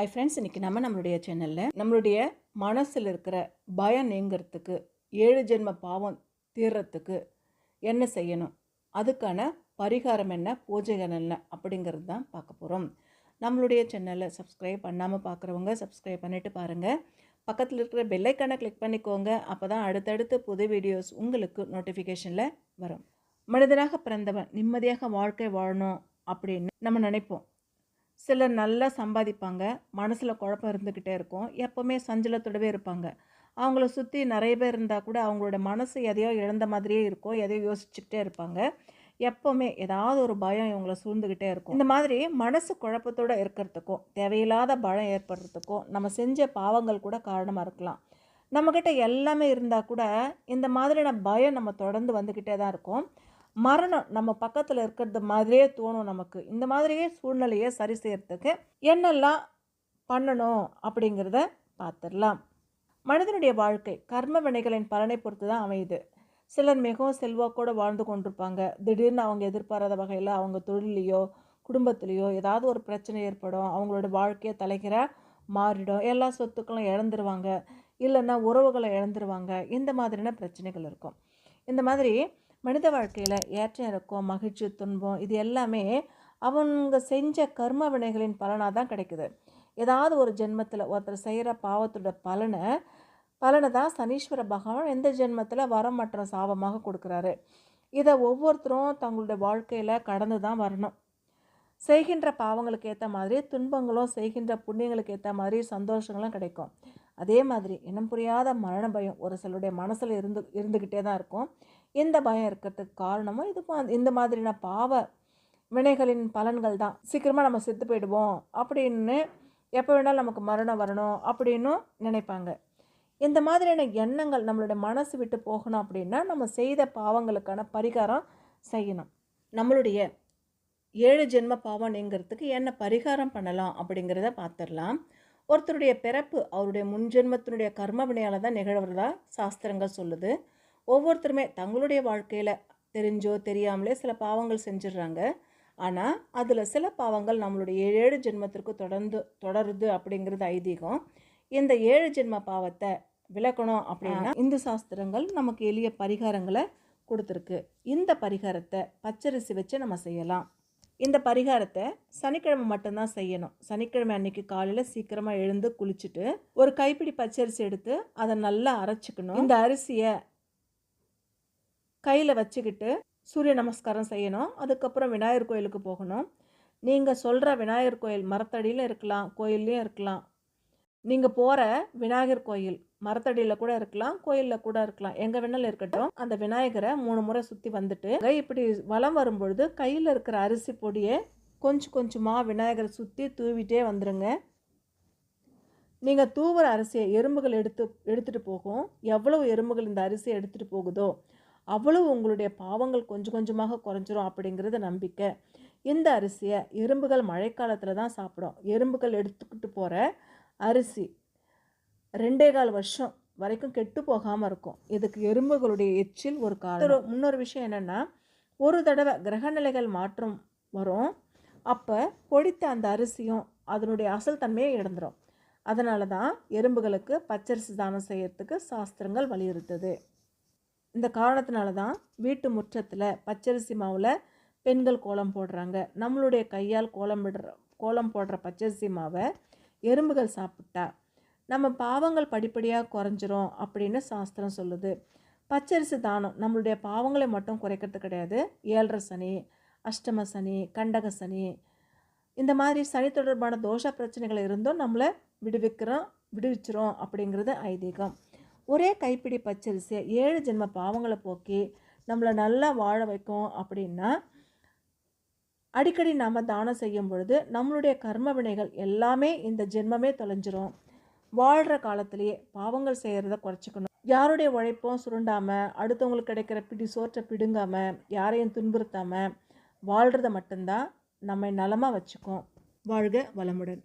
ஐ friends இன்றைக்கி நம்ம நம்மளுடைய சேனலில் நம்மளுடைய மனசில் இருக்கிற பயம் நீங்கிறதுக்கு ஏழு ஜென்ம பாவம் தீர்றத்துக்கு என்ன செய்யணும்? அதுக்கான பரிகாரம் என்ன? பூஜைகள் என்ன? அப்படிங்கிறது தான் பார்க்க போகிறோம் நம்மளுடைய சேனலை சப்ஸ்கிரைப் பண்ணாமல் பார்க்குறவங்க சப்ஸ்கிரைப் பண்ணிவிட்டு பாருங்கள் பக்கத்தில் இருக்கிற பெல்லைக்கானை கிளிக் பண்ணிக்கோங்க. அப்போ தான் அடுத்தடுத்து புது வீடியோஸ் உங்களுக்கு நோட்டிஃபிகேஷனில் வரும். மனிதனாக பிறந்தவன் நிம்மதியாக வாழ்க்கை வாழணும் அப்படின்னு நம்ம நினைப்போம். சிலர் நல்லா சம்பாதிப்பாங்க. மனசில் குழப்பம் இருந்துக்கிட்டே இருக்கும். எப்போவுமே சஞ்சலத்தோடவே இருப்பாங்க. அவங்கள சுற்றி நிறைய பேர் இருந்தால் கூட அவங்களோட மனசு எதையோ இழந்த மாதிரியே இருக்கும். எதையோ யோசிச்சுக்கிட்டே இருப்பாங்க. எப்போவுமே ஏதாவது ஒரு பயம் இவங்கள சூழ்ந்துக்கிட்டே இருக்கும். இந்த மாதிரி மனசு குழப்பத்தோடு இருக்கிறதுக்கும் தேவையில்லாத பயம் ஏற்படுறதுக்கும் நம்ம செஞ்ச பாவங்கள் கூட காரணமாக இருக்கலாம். நம்மக்கிட்ட எல்லாமே இருந்தால் கூட இந்த மாதிரியான பயம் நம்ம தொடர்ந்து வந்துக்கிட்டே தான் இருக்கும். மரணம் நம்ம பக்கத்தில் இருக்கிறது மாதிரியே தோணும் நமக்கு. இந்த மாதிரியே சூழ்நிலையை சரி செய்யறதுக்கு என்னெல்லாம் பண்ணணும் அப்படிங்கிறத பார்த்துடலாம் மனிதனுடைய வாழ்க்கை கர்ம வினைகளின் பலனை பொறுத்து தான் அமையுது. சிலர் மிகவும் செல்வாக்கோடு வாழ்ந்து கொண்டிருப்பாங்க. திடீர்னு அவங்க எதிர்பாராத வகையில் அவங்க தொழிலையோ குடும்பத்துலேயோ ஏதாவது ஒரு பிரச்சனை ஏற்படும். அவங்களோட வாழ்க்கையை தலைகிற மாறிடும். எல்லா சொத்துக்களும் இழந்துருவாங்க. இல்லைன்னா உறவுகளை இழந்துருவாங்க. இந்த மாதிரியான பிரச்சனைகள் இருக்கும். இந்த மாதிரி மனித வாழ்க்கையில் ஏற்ற இறக்கம் மகிழ்ச்சி துன்பம் இது எல்லாமே அவங்க செஞ்ச கர்ம வினைகளின் பலனாக தான் கிடைக்குது. ஏதாவது ஒரு ஜென்மத்தில் ஒருத்தர் செய்கிற பாவத்தோட பலனை பலனை தான் சனீஸ்வர பகவான் எந்த ஜென்மத்தில் வரம் மற்றும் சாபமாக கொடுக்குறாரு. இதை ஒவ்வொருத்தரும் தங்களுடைய வாழ்க்கையில் கடந்து தான் வரணும். செய்கின்ற பாவங்களுக்கு ஏற்ற மாதிரி துன்பங்களும் செய்கின்ற புண்ணியங்களுக்கு ஏற்ற மாதிரி சந்தோஷங்களும் கிடைக்கும். அதே மாதிரி இனம் புரியாத மரண பயம் ஒரு சிலருடைய மனசில் இருந்து இருந்துக்கிட்டே தான் இருக்கும். இந்த பயம் இருக்கிறதுக்கு காரணமும் இது இந்த மாதிரியான பாவ வினைகளின் பலன்கள் தான். சீக்கிரமாக நம்ம செத்து போயிடுவோம் அப்படின்னு எப்போ வேணாலும் நமக்கு மரணம் வரணும் அப்படின்னும் நினைப்பாங்க. இந்த மாதிரியான எண்ணங்கள் நம்மளுடைய மனசு விட்டு போகணும் அப்படின்னா நம்ம செய்த பாவங்களுக்கான பரிகாரம் செய்யணும். நம்மளுடைய ஏழு ஜென்ம பாவம் நீங்கிறதுக்கு என்ன பரிகாரம் பண்ணலாம் அப்படிங்கிறத பார்த்துடலாம் ஒருத்தருடைய பிறப்பு அவருடைய முன்ஜென்மத்தினுடைய கர்ம வினையால் தான் நிகழ்வதா சாஸ்திரங்கள் சொல்லுது. ஒவ்வொருத்தருமே தங்களுடைய வாழ்க்கையில் தெரிஞ்சோ தெரியாமலே சில பாவங்கள் செஞ்சிடுறாங்க. ஆனால் அதில் சில பாவங்கள் நம்மளுடைய ஏழு ஜென்மத்திற்கு தொடர்ந்து தொடருது அப்படிங்கிறது ஐதீகம். இந்த ஏழு ஜென்ம பாவத்தை விளக்கணும் அப்படின்னா இந்து சாஸ்திரங்கள் நமக்கு எளிய பரிகாரங்களை கொடுத்துருக்கு. இந்த பரிகாரத்தை பச்சரிசி வச்சு நம்ம செய்யலாம். இந்த பரிகாரத்தை சனிக்கிழமை மட்டும்தான் செய்யணும். சனிக்கிழமை அன்னைக்கு காலையில் சீக்கிரமாக எழுந்து குளிச்சுட்டு ஒரு கைப்பிடி பச்சரிசி எடுத்து அதை நல்லா அரைச்சிக்கணும். இந்த அரிசியை கையில் வச்சுக்கிட்டு சூரிய நமஸ்காரம் செய்யணும். அதுக்கப்புறம் விநாயகர் கோயிலுக்கு போகணும். நீங்கள் சொல்கிற விநாயகர் கோயில் மரத்தடியிலும் இருக்கலாம் கோயில்லையும் இருக்கலாம். நீங்கள் போகிற விநாயகர் கோயில் மரத்தடியில் கூட இருக்கலாம் கோயிலில் கூட இருக்கலாம். எங்கே வேணாலும் இருக்கட்டும். அந்த விநாயகரை மூணு முறை சுற்றி வந்துட்டு இப்படி வலம் வரும்பொழுது கையில் இருக்கிற அரிசி பொடியை கொஞ்சம் கொஞ்சமாக விநாயகரை சுற்றி தூவிட்டே வந்துடுங்க நீங்கள் தூவுற அரிசியை எறும்புகள் எடுத்து எடுத்துகிட்டு போகும். எவ்வளவு எறும்புகள் இந்த அரிசியை எடுத்துகிட்டு போகுதோ அவ்வளவு உங்களுடைய பாவங்கள் கொஞ்சம் கொஞ்சமாக குறைஞ்சிரும் அப்படிங்கிறது நம்பிக்கை. இந்த அரிசியை எறும்புகள் மழைக்காலத்தில் தான் சாப்பிடும். எறும்புகள் எடுத்துக்கிட்டு போகிற அரிசி ரெண்டே கால் வருஷம் வரைக்கும் கெட்டு போகாமல் இருக்கும். இதுக்கு எறும்புகளுடைய எச்சில் ஒரு காரணம். முன்னொரு விஷயம் என்னென்னா ஒரு தடவை கிரகநிலைகள் மாற்றம் வரும். அப்போ பொடித்த அந்த அரிசியும் அதனுடைய அசல் தன்மையை இழந்துடும் அதனால தான் எறும்புகளுக்கு பச்சரிசி தானம் செய்யறதுக்கு சாஸ்திரங்கள் வலியுறுத்துது. இந்த காரணத்தினால தான் வீட்டு முற்றத்தில் பச்சரிசி மாவில் பெண்கள் கோலம் போடுறாங்க. நம்மளுடைய கையால் கோலம் விடுற கோலம் போடுற பச்சரிசி மாவை எறும்புகள் சாப்பிட்டா நம்ம பாவங்கள் படிப்படியாக குறைஞ்சிரும் அப்படின்னு சாஸ்திரம் சொல்லுது. பச்சரிசி தானம் நம்மளுடைய பாவங்களை மட்டும் குறைக்கிறது கிடையாது. ஏழரை சனி அஷ்டம சனி கண்டக சனி இந்த மாதிரி சனி தொடர்பான தோஷ பிரச்சனைகள் இருந்தும் நம்மளை விடுவிக்கிறோம் விடுவிச்சிரும் அப்படிங்கிறது ஐதீகம். ஒரே கைப்பிடி பச்சரிசியை ஏழு ஜென்ம பாவங்களை போக்கி நம்மளை நல்லா வாழ வைக்கும் அப்படின்னா அடிக்கடி நாம் தானம் செய்யும் பொழுது நம்மளுடைய கர்ம வினைகள் எல்லாமே இந்த ஜென்மமே தொலைஞ்சிரும். வாழ்கிற காலத்திலேயே பாவங்கள் செய்கிறத குறைச்சிக்கணும். யாருடைய உழைப்பும் சுருண்டாமல் அடுத்தவங்களுக்கு கிடைக்கிற பிடி சோற்றை பிடுங்காமல் யாரையும் துன்புறுத்தாமல் வாழ்கிறத மட்டும்தான் நம்மை நலமாக வச்சுக்கும். வாழ்க வளமுடன்.